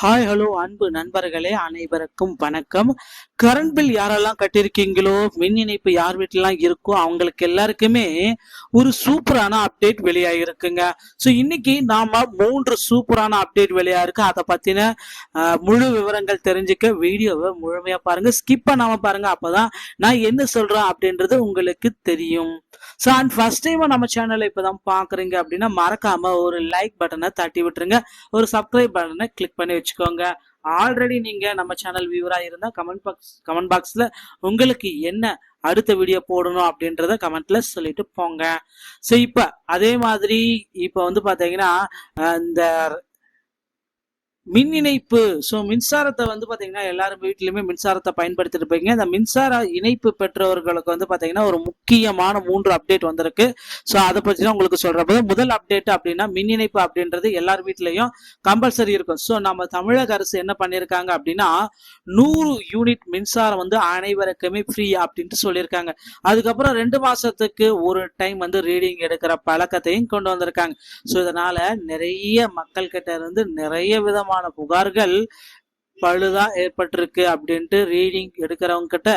Hi hello அன்பு நண்பர்களே அனைவருக்கும் வணக்கம். கரண்ட் பில் யாரெல்லாம் கட்டியிருக்கீங்களோ மின் இணைப்பு யார் வீட்டிலாம் இருக்கோ அவங்களுக்கு எல்லாருக்குமே ஒரு சூப்பரான அப்டேட் வெளியாகிருக்குங்க ஸோ இன்னைக்கு நாம மூன்று சூப்பரான அப்டேட் வெளியாயிருக்கு அதை பத்தின முழு விவரங்கள் தெரிஞ்சுக்க வீடியோவை முழுமையா பாருங்க. ஸ்கிப் பண்ணாம பாருங்க. அப்பதான் நான் என்ன சொல்றேன் அப்படின்றது உங்களுக்கு தெரியும். ஸோ அண்ட் ஃபர்ஸ்ட் டைம் நம்ம சேனலை இப்போதான் பாக்குறீங்க அப்படின்னா மறக்காம ஒரு லைக் பட்டனை தட்டி விட்டுருங்க ஒரு சப்ஸ்கிரைப் பட்டனை கிளிக் பண்ணி வச்சுக்கோங்க. ஆல்ரெடி நீங்க நம்ம சேனல் வியூவரா இருந்தா கமெண்ட் பாக்ஸ் கமெண்ட் பாக்ஸ்ல உங்களுக்கு என்ன அடுத்த வீடியோ போடணும் அப்படின்றத கமெண்ட்ல சொல்லிட்டு போங்க. ஸோ இப்ப அதே மாதிரி இப்ப வந்து பாத்தீங்கன்னா இந்த மின் இணைப்பு ஸோ மின்சாரத்தை வந்து பார்த்தீங்கன்னா எல்லாரும் வீட்லையுமே மின்சாரத்தை பயன்படுத்திட்டு இருப்பீங்க இந்த மின்சார இணைப்பு பெற்றவர்களுக்கு வந்து பார்த்தீங்கன்னா ஒரு முக்கியமான மூன்று அப்டேட் வந்திருக்கு. ஸோ அதை பற்றி தான் உங்களுக்கு சொல்றப்போ முதல் அப்டேட் அப்படின்னா மின் இணைப்பு அப்படின்றது எல்லார் வீட்லேயும் கம்பல்சரி இருக்கும். ஸோ நம்ம தமிழக அரசு என்ன பண்ணியிருக்காங்க அப்படின்னா நூறு யூனிட் மின்சாரம் வந்து அனைவருக்குமே ஃப்ரீ அப்படின்ட்டு சொல்லியிருக்காங்க அதுக்கப்புறம் ரெண்டு மாதத்துக்கு ஒரு டைம் வந்து ரீடிங் எடுக்கிற பழக்கத்தையும் கொண்டு வந்திருக்காங்க. ஸோ இதனால் நிறைய மக்கள்கிட்ட இருந்து நிறைய விதமாக விதமான புகார்கள் பழுதா ஏற்பட்டிருக்கு அப்படின்ட்டு ரீடிங் எடுக்கிறவங்க கிட்ட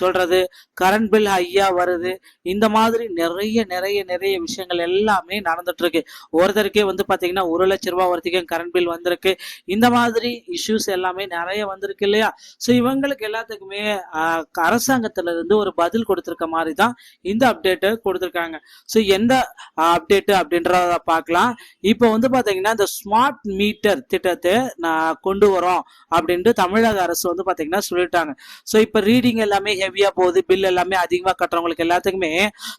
சொல்றது கரண்ட் பில் ஹையா வருது இந்த மாதிரி நிறைய நிறைய நிறைய விஷயங்கள் எல்லாமே நடந்துட்டு இருக்கு ஒருத்தருக்கே வந்து பாத்தீங்கன்னா ஒரு லட்ச ரூபாய் வரைக்கும் கரண்ட் பில் வந்திருக்கு. இந்த மாதிரி இஷ்யூஸ் எல்லாமே நிறைய வந்திருக்கு இல்லையா? ஸோ இவங்களுக்கு எல்லாத்துக்குமே அரசாங்கத்துல இருந்து ஒரு பதில் கொடுத்துருக்க மாதிரி தான் இந்த அப்டேட்டை கொடுத்துருக்காங்க. ஸோ எந்த அப்டேட் அப்படின்றத பார்க்கலாம். இப்போ வந்து பாத்தீங்கன்னா இந்த ஸ்மார்ட் மீட்டர் திட்டத்தை நான் கொண்டு வரோம் அப்படின்ட்டு தமிழக அரசு வந்து பார்த்தீங்கன்னா சொல்லிட்டாங்க. ஸோ இப்போ ரீடிங் எல்லாமே ஹெவியாக போகுது. பில் எல்லாமே அதிகமாக கட்டுறவங்களுக்கு எல்லாத்துக்குமே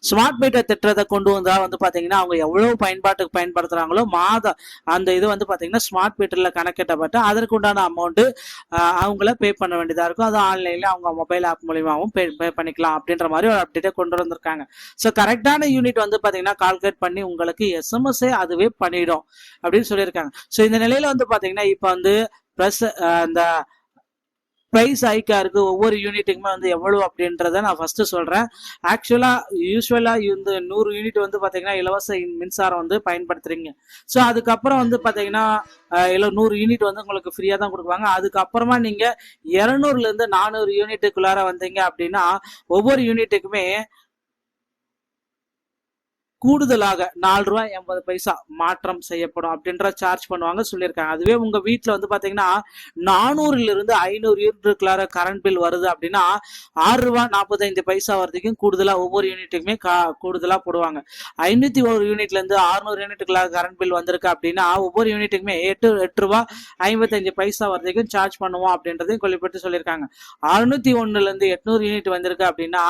ஸ்மார்ட் மீட்டர் திட்டத்தை கொண்டு வந்தால் வந்து பார்த்தீங்கன்னா அவங்க எவ்வளோ பயன்பாட்டுக்கு பயன்படுத்துகிறாங்களோ மாதம் அந்த இது வந்து பார்த்தீங்கன்னா ஸ்மார்ட் மீட்டரில் கணக்கிட்டப்பட்டு அதற்குண்டான அமௌண்ட்டு அவங்கள பே பண்ண வேண்டியதாக இருக்கும். அது ஆன்லைனில் அவங்க மொபைல் ஆப் மூலியமாகவும் பே பே பண்ணிக்கலாம் அப்படின்ற மாதிரி ஒரு அப்டேட்டை கொண்டு வந்திருக்காங்க. ஸோ கரெக்டான யூனிட் வந்து பார்த்தீங்கன்னா கால்குலேட் பண்ணி உங்களுக்கு எஸ்எம்எஸ்ஸே அதுவே பண்ணிடும் அப்படின்னு சொல்லியிருக்காங்க. ஸோ இந்த நிலையில் வந்து பார்த்தீங்கன்னா இப்போ வந்து ப்ளஸ் அந்த ப்ரைஸ் ஹைக்கா இருக்குது ஒவ்வொரு யூனிட்டுக்குமே வந்து எவ்வளோ அப்படின்றத நான் ஃபஸ்ட்டு சொல்கிறேன் ஆக்சுவலாக யூஸ்வலாக இந்த நூறு யூனிட் வந்து பார்த்தீங்கன்னா இலவச மின்சாரம் வந்து பயன்படுத்துகிறீங்க ஸோ அதுக்கப்புறம் வந்து பார்த்தீங்கன்னா இல்லை நூறு யூனிட் வந்து உங்களுக்கு ஃப்ரீயாக தான் கொடுக்குவாங்க. அதுக்கப்புறமா நீங்கள் இரநூறுலேருந்து நானூறு யூனிட்டுக்குள்ளார வந்தீங்க அப்படின்னா ஒவ்வொரு யூனிட்டுக்குமே கூடுதலாக நாலு ரூபா எண்பது பைசா மாற்றம் செய்யப்படும் அப்படின்ற சார்ஜ் பண்ணுவாங்க சொல்லியிருக்காங்க. அதுவே உங்க வீட்டில் வந்து பாத்தீங்கன்னா நானூறுலிருந்து ஐநூறு யூனிட்டுக்குள்ளார கரண்ட் பில் வருது அப்படின்னா ஆறு ரூபா நாற்பத்தைந்து பைசா வரைக்கும் கூடுதலாக ஒவ்வொரு யூனிட்டுக்குமே கா கூடுதலா போடுவாங்க. ஐநூத்தி ஒரு யூனிட்ல இருந்து அறுநூறு யூனிட்டுக்குள்ளார கரண்ட் பில் வந்திருக்கு அப்படின்னா ஒவ்வொரு யூனிட்டுக்குமே எட்டு எட்டு ரூபாய் ஐம்பத்தஞ்சு பைசா வரைக்கும் சார்ஜ் பண்ணுவோம் அப்படின்றதையும் கொல்லிப்பட்டு சொல்லியிருக்காங்க. அறுநூத்தி ஒண்ணுல இருந்து எட்நூறு யூனிட் வந்திருக்கு அப்படின்னா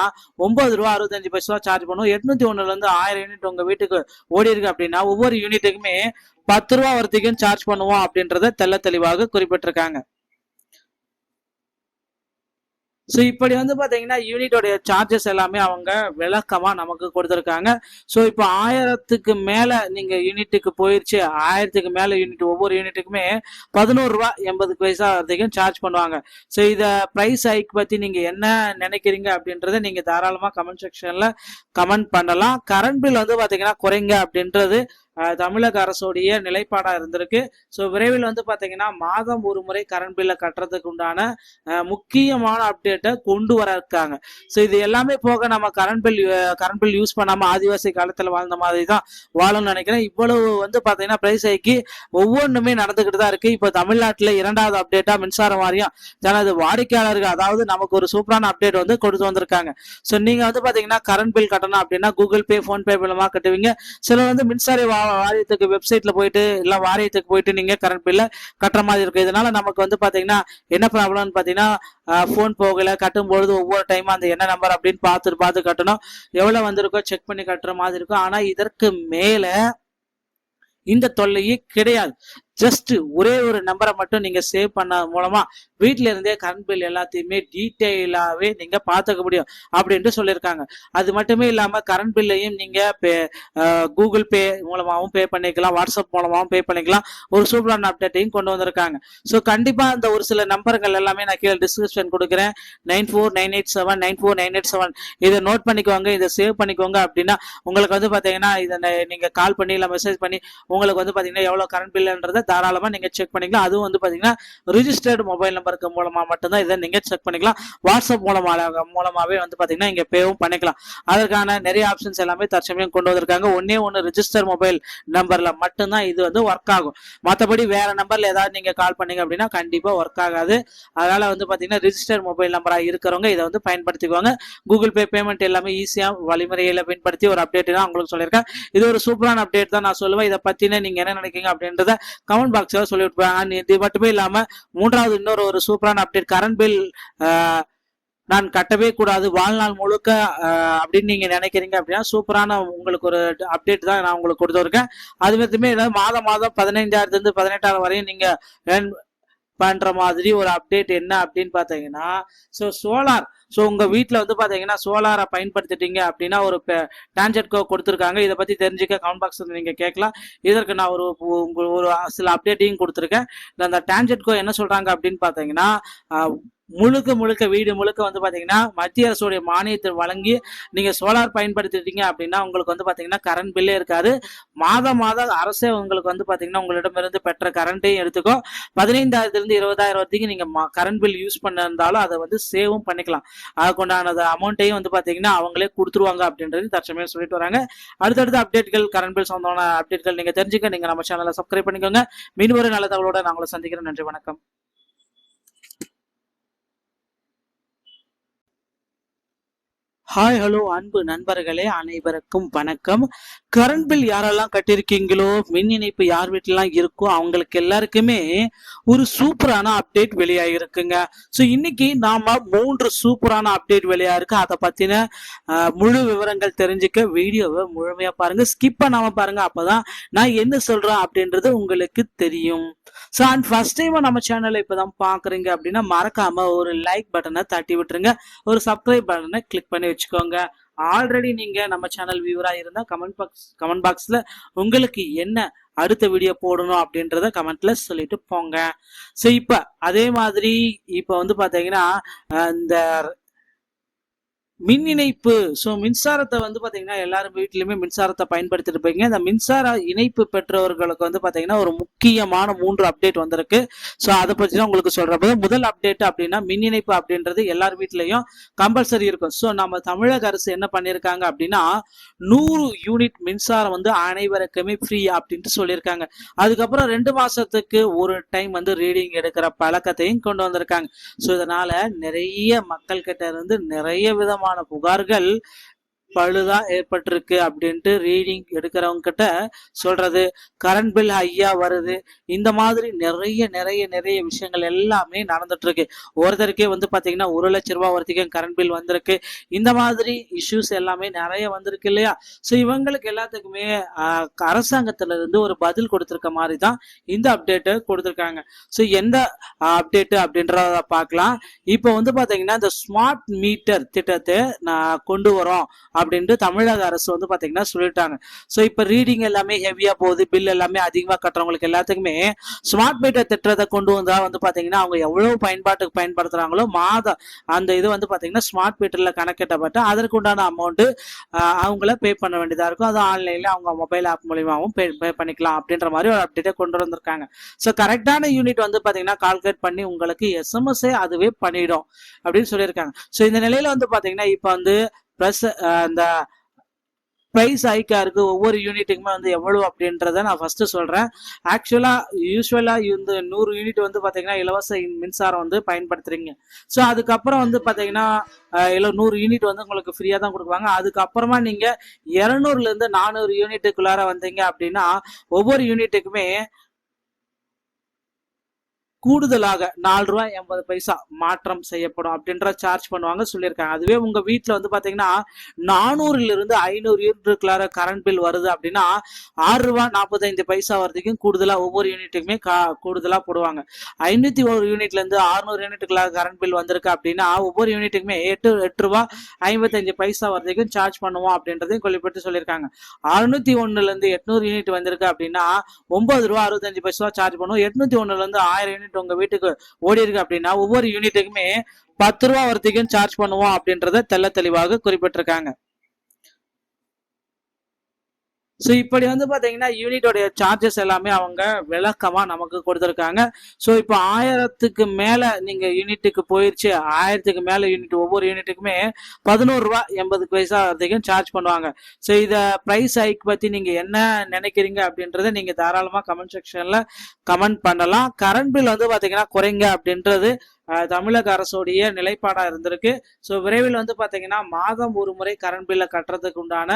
ஒன்பது ரூபா அறுபத்தஞ்சு பைசா சார்ஜ் பண்ணுவோம். எட்நூத்தி ஒண்ணுல இருந்து ஆயிரம் யூனிட் உங்க வீட்டுக்கு ஓடி இருக்கு அப்படின்னா ஒவ்வொரு யூனிட்டுக்குமே பத்து ரூபா வரைக்கும் சார்ஜ் பண்ணுவோம் அப்படின்றத தெள்ள தெளிவாக குறிப்பிட்டிருக்காங்க. ஸோ இப்படி வந்து பார்த்தீங்கன்னா யூனிட்டோடைய சார்ஜஸ் எல்லாமே அவங்க விளக்கமாக நமக்கு கொடுத்துருக்காங்க. ஸோ இப்போ ஆயிரத்துக்கு மேலே நீங்கள் யூனிட்டுக்கு போயிடுச்சு ஆயிரத்துக்கு மேலே யூனிட் ஒவ்வொரு யூனிட்டுக்குமே பதினோரு ரூபா எண்பது பைசா வரைக்கும் சார்ஜ் பண்ணுவாங்க. ஸோ இதை ப்ரைஸ் ஹைக் பற்றி நீங்கள் என்ன நினைக்கிறீங்க அப்படின்றத நீங்கள் தாராளமாக கமெண்ட் செக்ஷனில் கமெண்ட் பண்ணலாம். கரண்ட் பில் வந்து பார்த்தீங்கன்னா குறைங்க அப்படின்றது தமிழக அரசுடைய நிலைப்பாடாக இருந்திருக்கு. ஸோ விரைவில் வந்து பார்த்தீங்கன்னா மாதம் ஒரு முறை கரண்ட் பில்லை கட்டுறதுக்கு உண்டான முக்கியமான அப்டேட்டை கொண்டு வர இருக்காங்க. ஸோ இது எல்லாமே போக நம்ம current bill current bill use பண்ணாமல் ஆதிவாசி காலத்தில் வாழ்ந்த மாதிரி தான் வாழணும்னு நினைக்கிறேன். இவ்வளவு வந்து பார்த்தீங்கன்னா பிரைஸ் ஒவ்வொன்றுமே நடந்துக்கிட்டு தான் இருக்குது இப்போ தமிழ்நாட்டில் இரண்டாவது அப்டேட்டாக மின்சார வாரியம் தனது வாடிக்கையாளர்கள் அதாவது நமக்கு ஒரு சூப்பரான அப்டேட் வந்து கொடுத்து வந்திருக்காங்க. ஸோ நீங்கள் வந்து பார்த்தீங்கன்னா கரண்ட் பில் கட்டணும் அப்படின்னா கூகுள் பே ஃபோன்பே மூலமாக கட்டுவீங்க. சிலர் வந்து மின்சார வாரியத்துக்கு வெப்சைட்ல போயிட்டு இல்ல வாரியத்துக்கு போயிட்டு நீங்க கரண்ட் பில்ல கட்டுற மாதிரி இருக்கு இதனால நமக்கு வந்து பாத்தீங்கன்னா என்ன ப்ராப்ளம்னு பாத்தீங்கன்னா ஃபோன் போகல கட்டும் பொழுது ஒவ்வொரு டைம் அந்த என்ன நம்பர் அப்படின்னு பார்த்து பார்த்து கட்டணும். எவ்வளவு வந்திருக்கோ செக் பண்ணி கட்டுற மாதிரி இருக்கும். ஆனா இதற்கு மேல இந்த தொல்லையே கிடையாது. ஜஸ்ட் ஒரே ஒரு நம்பரை மட்டும் நீங்க சேவ் பண்ண மூலமா வீட்ல இருந்தே கரண்ட் பில் எல்லாத்தையுமே டீட்டெயிலாவே நீங்க பாத்துக்க முடியும் அப்படின்ட்டு சொல்லியிருக்காங்க அது மட்டுமே இல்லாம கரண்ட் பில்லையும் நீங்க கூகுள் பே மூலமாகவும் பே பண்ணிக்கலாம் வாட்ஸ்அப் மூலமாகவும் பே பண்ணிக்கலாம். ஒரு சூப்பரான அப்டேட்டையும் கொண்டு வந்திருக்காங்க. ஸோ கண்டிப்பா அந்த ஒரு சில நம்பர்கள் எல்லாமே நான் கீழே டிஸ்கிரிப்ஷன் கொடுக்குறேன். Nine four nine eight seven nine four nine eight seven இதை நோட் பண்ணிக்கோங்க இதை சேவ் பண்ணிக்கோங்க அப்படின்னா உங்களுக்கு வந்து பாத்தீங்கன்னா இதை ந- நீங்க கால் பண்ணி இல்லை மெசேஜ் பண்ணி உங்களுக்கு வந்து பாத்தீங்கன்னா எவ்வளவு கரண்ட் பில்ன்றத தாராளமா நீங்க செக் பண்ணிக்கலாம். அதுவும் வந்து பாத்தீங்கன்னா ரிஜிஸ்டர்டு மொபைல் நம்பருக்கு மூலமா மட்டும்தான் இதை நீங்க செக் பண்ணிக்கலாம். வாட்ஸ்அப் மூலமா மூலமாவே வந்து பாத்தீங்கன்னா இங்க பேவும் பண்ணிக்கலாம். அதற்கான நிறைய ஆப்ஷன்ஸ் எல்லாமே தற்சமயம் கொண்டு வந்திருக்காங்க. ஒன்னே ஒன்னு ரிஜிஸ்டர் மொபைல் நம்பர்ல மட்டும்தான் இது வந்து ஒர்க் ஆகும். மற்றபடி வேற நம்பர்ல ஏதாவது நீங்க கால் பண்ணீங்க அப்படின்னா கண்டிப்பா ஒர்க் ஆகாது. அதனால வந்து பாத்தீங்கன்னா ரிஜிஸ்டர் மொபைல் நம்பரா இருக்கிறவங்க இதை வந்து பயன்படுத்திக்குவாங்க கூகுள் பே பேமெண்ட் எல்லாமே ஈஸியா வழிமுறையில பயன்படுத்தி ஒரு அப்டேட் தான் உங்களுக்கு சொல்லியிருக்கேன். இது ஒரு சூப்பரான அப்டேட் தான் நான் சொல்லுவேன். இதை பத்தின நீங்க என்ன நினைக்கிறீங்க அப்படின்றத கமெண்ட் பாக்ஸில் சொல்லி விட்டுருவாங்க. இது மட்டுமே இல்லாமல் மூன்றாவது இன்னொரு ஒரு சூப்பரான அப்டேட் கரண்ட் பில் நான் கட்டவே கூடாது. வாழ்நாள் முழுக்க அப்படின்னு நீங்க நினைக்கிறீங்க அப்படின்னா சூப்பரான உங்களுக்கு ஒரு அப்டேட் தான் நான் உங்களுக்கு கொடுத்துருக்கேன். அது மட்டுமே ஏதாவது மாதம் மாதம் பதினைஞ்சாயிரத்துலேருந்து பதினெட்டாயிரம் வரையும் நீங்க பண்ணுற மாதிரி ஒரு அப்டேட் என்ன அப்படின்னு பார்த்தீங்கன்னா ஸோ சோலார் ஸோ உங்கள் வீட்டில் வந்து பார்த்தீங்கன்னா சோலாரை பயன்படுத்திட்டீங்க அப்படின்னா ஒரு டான்ஜெட் கோ கொடுத்துருக்காங்க. இதை பற்றி தெரிஞ்சுக்க கமெண்ட் பாக்ஸ்ல நீங்கள் கேட்கலாம். இதற்கு நான் ஒரு ஒரு சில அப்டேட்டையும் கொடுத்துருக்கேன். அந்த டான்ஜெட் கோ என்ன சொல்கிறாங்க அப்படின்னு பார்த்தீங்கன்னா முழுக்க முழுக்க வீடு முழுக்க வந்து பாத்தீங்கன்னா மத்திய அரசுடைய மானியத்தை வழங்கி நீங்க சோலார் பயன்படுத்திட்டீங்க அப்படின்னா உங்களுக்கு வந்து பாத்தீங்கன்னா கரண்ட் பில்லே இருக்காது. மாதம் மாதம் அரசே உங்களுக்கு வந்து பாத்தீங்கன்னா உங்களிடமிருந்து பெற்ற கரண்ட்டையும் எடுத்துக்கோ பதினைந்தாயிரத்துல இருந்து இருபதாயிரம் வரைக்கும் நீங்க கரண்ட் பில் யூஸ் பண்ணிருந்தாலும் அதை வந்து சேவும் பண்ணிக்கலாம். அதுக்குண்டான அமௌண்ட்டையும் வந்து பாத்தீங்கன்னா அவங்களே கொடுத்துருவாங்க அப்படின்றது தற்சமையாக சொல்லிட்டு வராங்க. அடுத்தடுத்த அப்டேட்கள் கரண்ட் பில் சொந்தமான அப்டேட்கள் நீங்க தெரிஞ்சுக்க நீங்க நம்ம சேனலை சப்ஸ்கிரைப் பண்ணிக்கோங்க. மீன் ஒரு நல்ல தகவலோட நாங்களும் சந்திக்கிறோம் நன்றி வணக்கம். ஹாய் ஹலோ அன்பு நண்பர்களே அனைவருக்கும் வணக்கம். கரண்ட் பில் யாரெல்லாம் கட்டியிருக்கீங்களோ மின் இணைப்பு யார் வீட்டிலாம் இருக்கோ அவங்களுக்கு எல்லாருக்குமே ஒரு சூப்பரான அப்டேட் வெளியாகிருக்குங்க ஸோ இன்னைக்கு நாம மூன்று சூப்பரான அப்டேட் வெளியாயிருக்கு. அதை பத்தின முழு விவரங்கள் தெரிஞ்சுக்க வீடியோவை முழுமையா பாருங்க. ஸ்கிப் பண்ணாம பாருங்க. அப்பதான் நான் என்ன சொல்றேன் அப்படின்றது உங்களுக்கு தெரியும். ஸோ அண்ட் ஃபர்ஸ்ட் டைம் நம்ம சேனலை இப்பதான் பார்க்குறீங்க அப்படின்னா மறக்காம ஒரு லைக் பட்டனை தட்டி விட்டுருங்க ஒரு சப்ஸ்கிரைப் பட்டனை கிளிக் பண்ணி வச்சுக்கோங்க. ஆல்ரெடி நீங்க நம்ம சேனல் வியூவரா இருந்தா கமெண்ட் பாக்ஸ் கமெண்ட் பாக்ஸ்ல உங்களுக்கு என்ன அடுத்த வீடியோ போடணும் அப்படின்றத கமெண்ட்ல சொல்லிட்டு போங்க. ஸோ இப்ப அதே மாதிரி இப்ப வந்து பாத்தீங்கன்னா இந்த மின் இணைப்பு. ஸோ மின்சாரத்தை வந்து பார்த்தீங்கன்னா எல்லாரும் வீட்லையுமே மின்சாரத்தை பயன்படுத்திட்டு இருப்பீங்க இந்த மின்சார இணைப்பு பெற்றவர்களுக்கு வந்து பார்த்தீங்கன்னா ஒரு முக்கியமான மூன்று அப்டேட் வந்திருக்கு. ஸோ அதை பற்றி தான் உங்களுக்கு சொல்றப்ப முதல் அப்டேட் அப்படின்னா மின் இணைப்பு அப்படின்றது எல்லார் வீட்லேயும் கம்பல்சரி இருக்கும். ஸோ நம்ம தமிழக அரசு என்ன பண்ணியிருக்காங்க அப்படின்னா நூறு யூனிட் மின்சாரம் வந்து அனைவருக்குமே ஃப்ரீ அப்படின்ட்டு சொல்லியிருக்காங்க. அதுக்கப்புறம் ரெண்டு மாதத்துக்கு ஒரு டைம் வந்து ரீடிங் எடுக்கிற பழக்கத்தையும் கொண்டு வந்திருக்காங்க. ஸோ இதனால் நிறைய மக்கள்கிட்ட இருந்து நிறைய விதமான புகார்கள் பழுதா ஏற்பட்டிருக்கு அப்படின்ட்டு ரீடிங் எடுக்கிறவங்க கிட்ட சொல்றது கரண்ட் பில் ஹையா வருது. இந்த மாதிரி நிறைய நிறைய நிறைய விஷயங்கள் எல்லாமே நடந்துட்டு இருக்கு ஒருத்தருக்கே வந்து பாத்தீங்கன்னா ஒரு லட்ச ரூபாய் வரைக்கும் கரண்ட் பில் வந்திருக்கு. இந்த மாதிரி இஷ்யூஸ் எல்லாமே நிறைய வந்திருக்கு இல்லையா? ஸோ இவங்களுக்கு எல்லாத்துக்குமே அரசாங்கத்துல இருந்து ஒரு பதில் கொடுத்துருக்க மாதிரி தான் இந்த அப்டேட்டை கொடுத்துருக்காங்க. ஸோ எந்த அப்டேட் அப்படின்றத பார்க்கலாம். இப்போ வந்து பாத்தீங்கன்னா இந்த ஸ்மார்ட் மீட்டர் திட்டத்தை நான் கொண்டு வரோம் அப்படின்ட்டு தமிழக அரசு வந்து பார்த்தீங்கன்னா சொல்லிட்டாங்க. ஸோ இப்போ ரீடிங் எல்லாமே ஹெவியாக போகுது. பில் எல்லாமே அதிகமாக கட்டுறவங்களுக்கு எல்லாத்துக்குமே ஸ்மார்ட் மீட்டர் திட்டத்தை கொண்டு வந்தால் வந்து பார்த்தீங்கன்னா அவங்க எவ்வளவு பயன்பாட்டுக்கு பயன்படுத்துறாங்களோ மாதம் அந்த இது வந்து பார்த்தீங்கன்னா ஸ்மார்ட் மீட்டர்ல கணக்கிட்டப்பட்டு அதற்கு உண்டான அவங்கள பே பண்ண வேண்டியதாக இருக்கும். அது ஆன்லைன்ல அவங்க மொபைல் ஆப் மூலியமாவும் பே பே பண்ணிக்கலாம் அப்படின்ற மாதிரி ஒரு அப்டேட்டை கொண்டு வந்திருக்காங்க. ஸோ கரெக்டான யூனிட் வந்து பார்த்தீங்கன்னா கால்குலேட் பண்ணி உங்களுக்கு எஸ்எம்எஸ்ஸே அதுவே பண்ணிடும் அப்படின்னு சொல்லியிருக்காங்க. ஸோ இந்த நிலையில வந்து பார்த்தீங்கன்னா இப்போ வந்து ப்ளஸ் அந்த ப்ரைஸ் ஹைக்காக இருக்குது ஒவ்வொரு யூனிட்டுக்குமே வந்து எவ்வளோ அப்படின்றத நான் ஃபஸ்ட்டு சொல்கிறேன் ஆக்சுவலாக யூஸ்வலாக இந்த நூறு யூனிட் வந்து பார்த்தீங்கன்னா இலவச மின்சாரம் வந்து பயன்படுத்துகிறீங்க ஸோ அதுக்கப்புறம் வந்து பார்த்தீங்கன்னா இல்லை நூறு யூனிட் வந்து உங்களுக்கு ஃப்ரீயாக தான் கொடுக்குவாங்க. அதுக்கப்புறமா நீங்கள் இரநூறுலேருந்து நானூறு யூனிட்டுக்குள்ளார வந்தீங்க அப்படின்னா ஒவ்வொரு யூனிட்டுக்குமே கூடுதலாக நாலு ரூபா எண்பது பைசா மாற்றம் செய்யப்படும் அப்படின்ற சார்ஜ் பண்ணுவாங்க சொல்லியிருக்காங்க. அதுவே உங்க வீட்டில் வந்து பாத்தீங்கன்னா நானூறுலிருந்து ஐநூறு யூனிட்டுக்குள்ளார கரண்ட் பில் வருது அப்படின்னா ஆறு ரூபா நாற்பத்தைந்து பைசா வரைக்கும் கூடுதலா ஒவ்வொரு யூனிட்டுக்குமே கா- கூடுதலா போடுவாங்க. ஐநூத்தி ஒரு யூனிட்ல இருந்து அறுநூறு யூனிட்டுக்குள்ளார கரண்ட் பில் வந்திருக்கு அப்படின்னா ஒவ்வொரு யூனிட்டுக்குமே எட்டு எட்டு ரூபாய் ஐம்பத்தஞ்சு பைசா வரைக்கும் சார்ஜ் பண்ணுவோம் அப்படின்றதையும் குறிப்பிட்டு சொல்லியிருக்காங்க. அறுநூத்தி ஒண்ணுல இருந்து எட்நூறு யூனிட் வந்திருக்கு அப்படின்னா ஒன்பது ரூபா அறுபத்தஞ்சு பைசா சார்ஜ் பண்ணுவோம். எட்நூத்தி ஒண்ணுல இருந்து ஆயிரம் யூனிட் உங்க வீட்டுக்கு ஓடி இருக்கு அப்படின்னா ஒவ்வொரு யூனிட்டுக்குமே பத்து ரூபா வரைக்கும் சார்ஜ் பண்ணுவோம் அப்படின்றத தெள்ள தெளிவாக குறிப்பிட்டிருக்காங்க. ஸோ இப்படி வந்து பார்த்தீங்கன்னா யூனிட்டோடைய சார்ஜஸ் எல்லாமே அவங்க விளக்கமாக நமக்கு கொடுத்துருக்காங்க. ஸோ இப்போ ஆயிரத்துக்கு மேலே நீங்கள் யூனிட்டுக்கு போயிடுச்சு ஆயிரத்துக்கு மேலே யூனிட் ஒவ்வொரு யூனிட்டுக்குமே பதினோரு ரூபா எண்பது பைசா வரைக்கும் சார்ஜ் பண்ணுவாங்க. ஸோ இதை ப்ரைஸ் ஹைக் பற்றி நீங்கள் என்ன நினைக்கிறீங்க அப்படின்றத நீங்கள் தாராளமாக கமெண்ட் செக்ஷனில் கமெண்ட் பண்ணலாம். கரண்ட் பில் வந்து பார்த்தீங்கன்னா குறைங்க அப்படின்றது தமிழக அரசுடைய நிலைப்பாடாக இருந்திருக்கு. ஸோ விரைவில் வந்து பார்த்தீங்கன்னா மாதம் ஒரு முறை கரண்ட் பில்லை கட்டுறதுக்கு உண்டான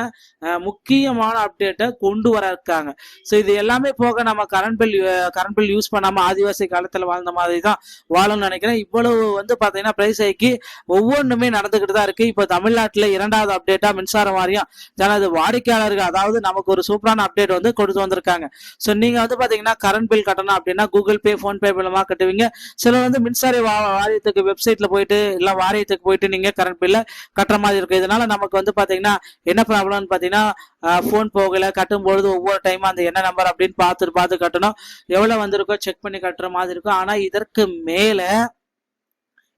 முக்கியமான அப்டேட்டை கொண்டு வர இருக்காங்க. ஸோ இது எல்லாமே போக நம்ம current bill current bill use பண்ணாமல் ஆதிவாசி காலத்தில் வாழ்ந்த மாதிரி தான் வாழணும்னு நினைக்கிறேன். இவ்வளவு வந்து பார்த்தீங்கன்னா பிரைஸ் ஐக்கி ஒவ்வொன்றுமே நடந்துக்கிட்டு தான் இருக்கு. இப்போ தமிழ்நாட்டில் இரண்டாவது அப்டேட்டாக மின்சாரம் வாரியம் தனது வாடிக்கையாளர்கள் அதாவது நமக்கு ஒரு சூப்பரான அப்டேட் வந்து கொடுத்து வந்திருக்காங்க. ஸோ நீங்கள் வந்து பார்த்தீங்கன்னா கரண்ட் பில் கட்டணும் அப்படின்னா கூகுள் பே ஃபோன்பே மூலமாக கட்டுவீங்க. சிலர் வந்து மின்சார வாரியத்துக்கு வெப்சைட்ல போயிட்டு இல்லை வாரியத்துக்கு போயிட்டு நீங்க கரண்ட் பில்ல கட்டுற மாதிரி இருக்கு. இதனால நமக்கு வந்து பாத்தீங்கன்னா என்ன ப்ராப்ளம்னு பாத்தீங்கன்னா ஃபோன் போகல கட்டும் பொழுது ஒவ்வொரு டைம் அந்த என்ன நம்பர் அப்படின்னு பார்த்து பார்த்து கட்டணும். எவ்வளவு வந்திருக்கோ செக் பண்ணி கட்டுற மாதிரி இருக்கும். ஆனா இதற்கு மேல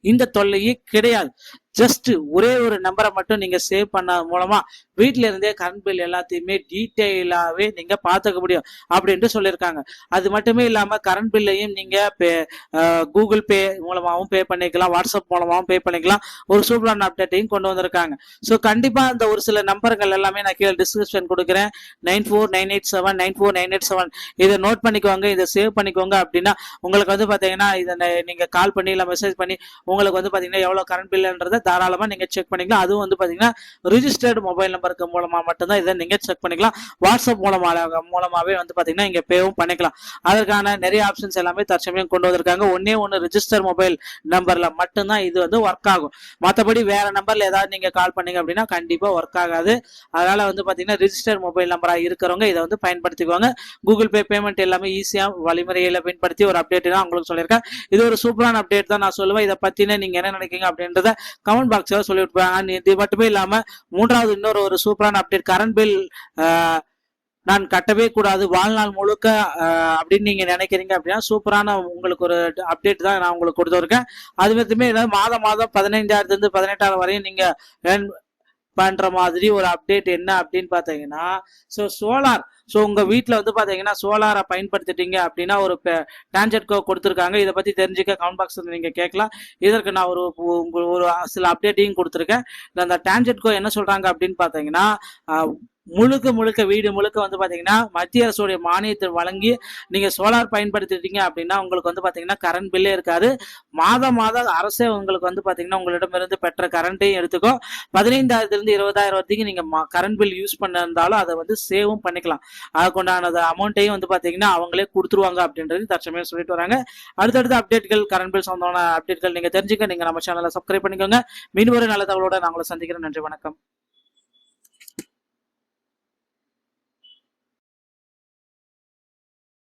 இந்த தொல்லையே கிடையாது. ஜஸ்ட் ஒரே ஒரு நம்பரை மட்டும் நீங்க சேவ் பண்ண மூலமா வீட்ல இருந்தே கரண்ட் பில் எல்லாத்தையுமே டீட்டெயிலாவே நீங்க பார்த்துக்க முடியும் அப்படின்ட்டு சொல்லியிருக்காங்க அது மட்டுமே இல்லாம கரண்ட் பில்லையும் நீங்க பே கூகுள் பே மூலமாகவும் பே பண்ணிக்கலாம் வாட்ஸ்அப் மூலமாகவும் பே பண்ணிக்கலாம். ஒரு சூப்பரான அப்டேட்டையும் கொண்டு வந்திருக்காங்க. ஸோ கண்டிப்பா இந்த ஒரு சில நம்பர்கள் எல்லாமே நான் கீழே டிஸ்கிரிப்ஷன் கொடுக்குறேன். Nine four nine eight seven nine four nine eight seven இதை நோட் பண்ணிக்கோங்க இதை சேவ் பண்ணிக்கோங்க அப்படின்னா உங்களுக்கு வந்து பாத்தீங்கன்னா இதை ந- நீங்க கால் பண்ணி இல்லை மெசேஜ் பண்ணி உங்களுக்கு வந்து பாத்தீங்கன்னா எவ்வளவு கரண்ட் பில்லுன்றதை தாராளமா நீங்க செக் பண்ணிக்கலாம். அதுவும் வந்து பாத்தீங்கன்னா ரிஜிஸ்டர்டு மொபைல் நம்பருக்கு மூலமா மட்டும்தான் இதை நீங்க செக் பண்ணிக்கலாம். வாட்ஸ்அப் மூலமா மூலமாவே வந்து பாத்தீங்கன்னா இங்க பேவும் பண்ணிக்கலாம். அதற்கான நிறைய ஆப்ஷன்ஸ் எல்லாமே தற்சமயம் கொண்டு வந்திருக்காங்க. ஒன்னே ஒன்று ரிஜிஸ்டர் மொபைல் நம்பர்ல மட்டும்தான் இது வந்து ஒர்க் ஆகும். மற்றபடி வேற நம்பர்ல ஏதாவது நீங்க கால் பண்ணீங்க அப்படின்னா கண்டிப்பாக ஒர்க் ஆகாது. அதனால வந்து பார்த்தீங்கன்னா ரிஜிஸ்டர் மொபைல் நம்பரா இருக்கிறவங்க இதை வந்து பயன்படுத்திக்குவாங்க கூகுள் பே பேமெண்ட் எல்லாமே ஈஸியாக வழிமுறையில் பயன்படுத்தி ஒரு அப்டேட் தான் உங்களுக்கு சொல்லியிருக்கேன். இது ஒரு சூப்பரான அப்டேட் தான் நான் சொல்லுவேன். இதை பத்தின நீங்கள் என்ன நினைக்கிறீங்க அப்படின்றத கமெண்ட் சொல்லி சொல்லிவிட்டு போவாங்க இது மட்டுமே இல்லாமல் மூன்றாவது இன்னொரு ஒரு சூப்பரான அப்டேட் கரண்ட் பில் நான் கட்டவே கூடாது வாழ்நாள் முழுக்க அப்படின்னு நீங்கள் நினைக்கிறீங்க அப்படின்னா சூப்பரான உங்களுக்கு ஒரு அப்டேட் தான் நான் உங்களுக்கு கொடுத்துருக்கேன். அது மட்டுமே இல்லாம மாதம் மாதம் பதினைஞ்சாயிரத்துலேருந்து பதினெட்டாயிரம் வரையும் நீங்கள் பண்ற மாதிரி ஒரு அப்டேட் என்ன அப்படின்னு பார்த்தீங்கன்னா ஸோ சோலார் ஸோ உங்கள் வீட்டில் வந்து பார்த்தீங்கன்னா சோலாரை பயன்படுத்திட்டீங்க அப்படின்னா ஒரு டான்ஜெட் கோ கொடுத்துருக்காங்க. இதை பற்றி தெரிஞ்சுக்க கமெண்ட் வந்து நீங்கள் கேட்கலாம். இதற்கு நான் ஒரு ஒரு சில அப்டேட்டையும் கொடுத்துருக்கேன். அந்த டான்ஜெட் கோ என்ன சொல்கிறாங்க அப்படின்னு பார்த்தீங்கன்னா முழுக்க முழுக்க வீடு முழுக்க வந்து பாத்தீங்கன்னா மத்திய அரசுடைய மானியத்தை வழங்கி நீங்க சோலார் பயன்படுத்திட்டீங்க அப்படின்னா உங்களுக்கு வந்து பாத்தீங்கன்னா கரண்ட் பில்லே இருக்காது. மாதம் மாதம் அரசே உங்களுக்கு வந்து பாத்தீங்கன்னா உங்களிடமிருந்து பெற்ற கரண்ட்டையும் எடுத்துக்கோ பதினைந்தாயிரத்துல இருந்து இருபதாயிரம் வரைக்கும் நீங்க கரண்ட் பில் யூஸ் பண்ணிருந்தாலும் அதை வந்து சேவும் பண்ணிக்கலாம். அதுக்குண்டான அமௌண்ட்டையும் வந்து பாத்தீங்கன்னா அவங்களே கொடுத்துருவாங்க அப்படின்றது தற்சமயம் சொல்லிட்டு வராங்க. அடுத்தடுத்த அப்டேட்கள் கரண்ட் பில் சொந்தமான அப்டேட்கள் நீங்கள் தெரிஞ்சுக்க நீங்க நம்ம சேனலை சப்ஸ்கிரைப் பண்ணிக்கோங்க. மீன் ஒரு நல்ல தகவலோட நாங்களும் சந்திக்கிறோம் சந்திக்கிறேன். நன்றி வணக்கம்.